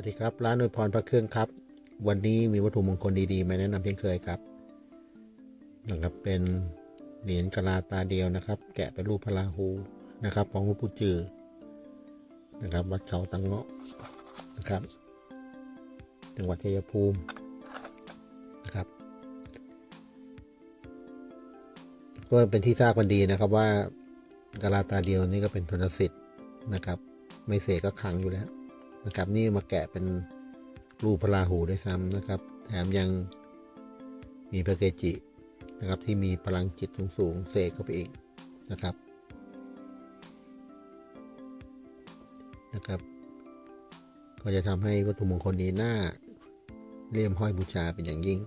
วัสดีครับ ร้านอวยพรพระเครื่องครับ วันนี้มีวัตถุมงคลดีๆมาแนะนำเช่นเคยครับนะครับเป็นเหรียญกะลาตาเดียวนะครับ แกะเป็นรูปพระราหูนะครับของหลวงปู่จือนะครับ วัดเขาตังเงาะนะครับ จังหวัดชัยภูมินะครับก็เป็นที่ทราบกันดีนะครับว่ากะลาตาเดียวนี่ก็เป็นทนสิทธิ์นะครับ ไม่เสกก็ขังอยู่แล้ว นะครับ นี่มาแกะเป็นรูปพระราหูด้วยซ้ำนะครับ แถมยังมีพระเกจินะครับ ที่มีพลังจิตสูงๆเสกเข้าไปอีกนะครับนะครับ ก็จะทำให้วัตถุมงคลนี้น่าเลี่ยมห้อยบูชาเป็นอย่างยิ่ง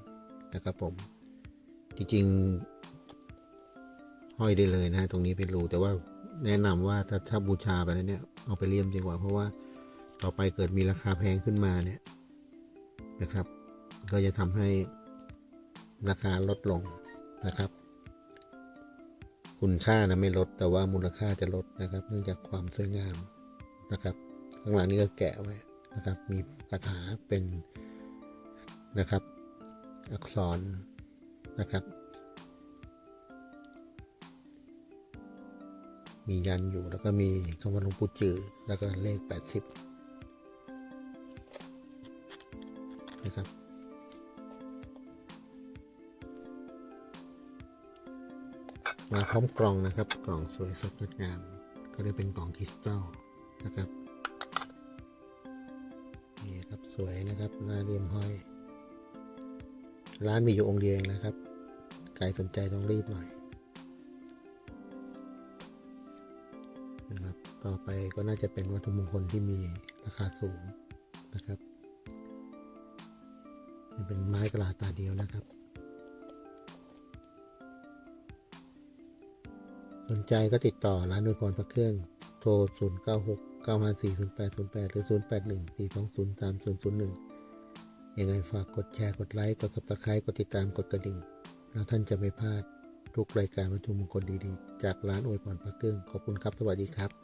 นะครับผม จริงๆห้อยได้เลยนะ ตรงนี้เป็นรูแต่ว่าแนะนำว่าถ้าถ้าบูชาไปแล้วเนี่ยเอาไปเลี่ยมดีกว่าเพราะว่า ต่อไปเกิดมีราคาแพงขึ้นมาเนี่ยนะครับ ก็จะทำให้ราคาลดลงนะครับ คุณค่านะไม่ลดแต่ว่ามูลค่าจะลดนะครับ เนื่องจากความสวยงามนะครับข้างหลังนี้ก็แกะไว้นะครับ มีคาถาเป็นนะครับ อักษรนะครับ มียันอยู่แล้วก็มีคำว่าหลวงปู่จือแล้วก็เลข 80 นะครับมาพร้อมกล่องนะครับ กล่องสวยสดงดงาม ก็ได้เป็นกล่องคริสตัลนะครับนี่ครับสวยนะครับหน้าเรียมห้อย ร้านมีอยู่องค์เดียวเองนะครับใครสนใจต้องรีบหน่อยนะครับต่อไปก็น่าจะเป็นวัตถุมงคลที่มีราคาสูงนะครับ เป็นไม้กระลาตาเดียวนะครับ สนใจก็ติดต่อร้านนวยพรพระเครื่องโทร 0 9 6 9 5 4 0 8 0 8 หรือ 0 8 1 4 2 0 3 0 0 1 ยังไงฝากกดแชร์กดไลค์ กด subscribe กดติดตามกดกระดิ่ง แล้วท่านจะไม่พลาดทุกรายการวัตถุมงคลดีๆ จากร้านอวยพรพระเครื่องขอบคุณครับ สวัสดีครับ